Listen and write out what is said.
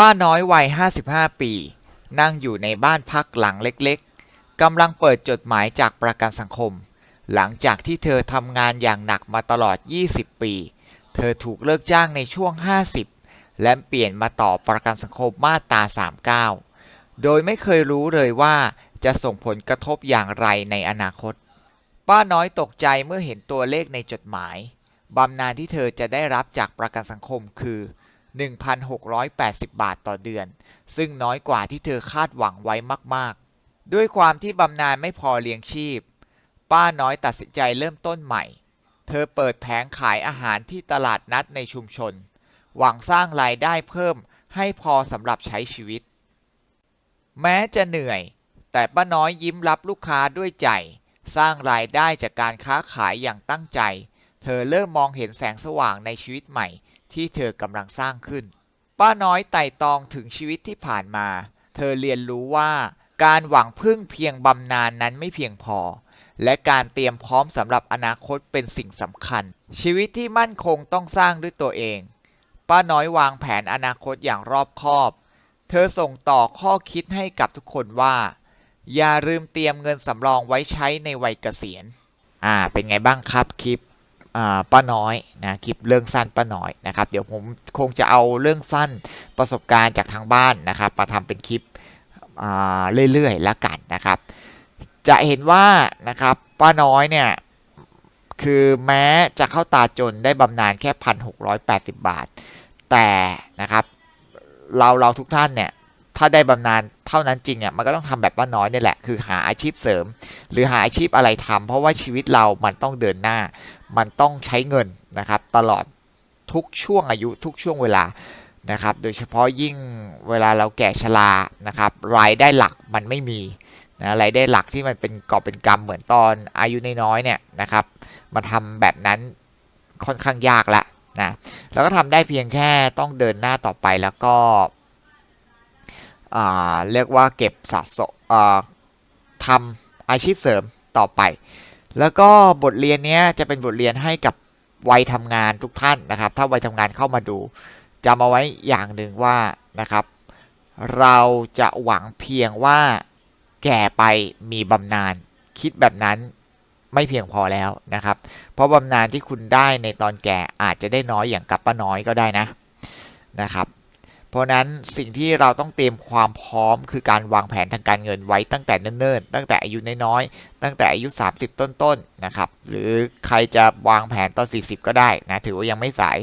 ป้าน้อยวัย 55 ปี นั่งอยู่ในบ้านพักหลังเล็กๆ กำลังเปิดจดหมายจากประกันสังคม หลังจากที่เธอทำงานอย่างหนักมาตลอด 20 ปี เธอถูกเลิกจ้างในช่วง 50 และเปลี่ยนมาต่อประกันสังคมมาตรา 39 โดยไม่เคยรู้เลยว่าจะส่งผลกระทบอย่างไรในอนาคต ป้าน้อยตกใจเมื่อเห็นตัวเลขในจดหมาย บำนาญที่เธอจะได้รับจากประกันสังคมคือ 1,680 บาทต่อเดือน ซึ่งน้อยกว่าที่เธอคาดหวังไว้มาก ๆ ด้วยความที่บำนาญไม่พอเลี้ยงชีพ ป้าน้อยตัดสินใจเริ่มต้นใหม่ เธอเปิดแผงขายอาหารที่ตลาดนัดในชุมชน หวังสร้างรายได้เพิ่มให้พอสำหรับใช้ชีวิต แม้จะเหนื่อย แต่ป้าน้อยยิ้มรับลูกค้าด้วยใจ สร้างรายได้จากการค้าขายอย่างตั้งใจ เธอเริ่มมองเห็นแสงสว่างในชีวิตใหม่ ที่เธอกำลังสร้างขึ้น ป้าน้อยไต่ตองถึงชีวิตที่ผ่านมา เธอเรียนรู้ว่าการหวังพึ่งเพียงบำนาญนนั้นไม่เพียงพอ และการเตรียมพร้อมสำหรับอนาคตเป็นสิ่งสำคัญ ชีวิตที่มั่นคงต้องสร้างด้วยตัวเอง ป้าน้อยวางแผนอนาคตอย่างรอบคอบ เธอส่งต่อข้อคิดให้กับทุกคนว่า อย่าลืมเตรียมเงินสำรองไว้ใช้ในวัยเกษียณ อ่า เป็นไงบ้างครับคลิป ป้าน้อยนะคลิปเรื่องสั้นป้าน้อยนะครับ เดี๋ยวผมคงจะเอาเรื่องสั้นประสบการณ์จากทางบ้านนะครับมาทำเป็นคลิปเรื่อยๆแล้วกันนะครับ จะเห็นว่านะครับป้าน้อยเนี่ยคือแม้จะเข้าตาจนได้บำนาญแค่พันหกร้อยแปดสิบบาท แต่นะครับเราเราทุกท่านเนี่ย ถ้าได้บำนาญเท่านั้นจริงอะมันก็ต้องทำแบบป้าน้อยนี่แหละ คือหาอาชีพเสริม หรือหาอาชีพอะไรทำเพราะว่าชีวิตเรามันต้องเดินหน้า มันต้องใช้เงินนะครับ ตลอดทุกช่วงอายุทุกช่วงเวลานะครับ โดยเฉพาะยิ่งเวลาเราแก่ชรานะครับ รายได้หลักมันไม่มีนะรายได้หลักที่มันเป็นกอบเป็นกำเหมือนตอนอายุน้อยๆเนี่ยนะครับมาทำแบบนั้นค่อนข้างยากละนะแล้วก็ทำได้เพียงแค่ต้องเดินหน้าต่อไปแล้วก็ เรียกว่าเก็บสะสมทำอาชีพเสริมต่อไป แล้วก็บทเรียนนี้จะเป็นบทเรียนให้กับวัยทำงานทุกท่านนะครับ ถ้าวัยทำงานเข้ามาดูจำเอาไว้อย่างหนึ่งว่านะครับ เราจะหวังเพียงว่าแก่ไปมีบำนาญคิดแบบนั้นไม่เพียงพอแล้วนะครับ เพราะบำนาญที่คุณได้ในตอนแก่อาจจะได้น้อยอย่างกับป้าน้อยก็ได้นะนะครับ เพราะนั้นสิ่งที่เราต้องเตรียมความพร้อม คือการวางแผนทางการเงินไว้ตั้งแต่เนิ่นๆ ตั้งแต่อายุน้อยๆ ตั้งแต่อายุ 30 ต้นๆ นะครับ หรือใครจะวางแผนตอน 40 ก็ได้นะ ถือว่ายังไม่สาย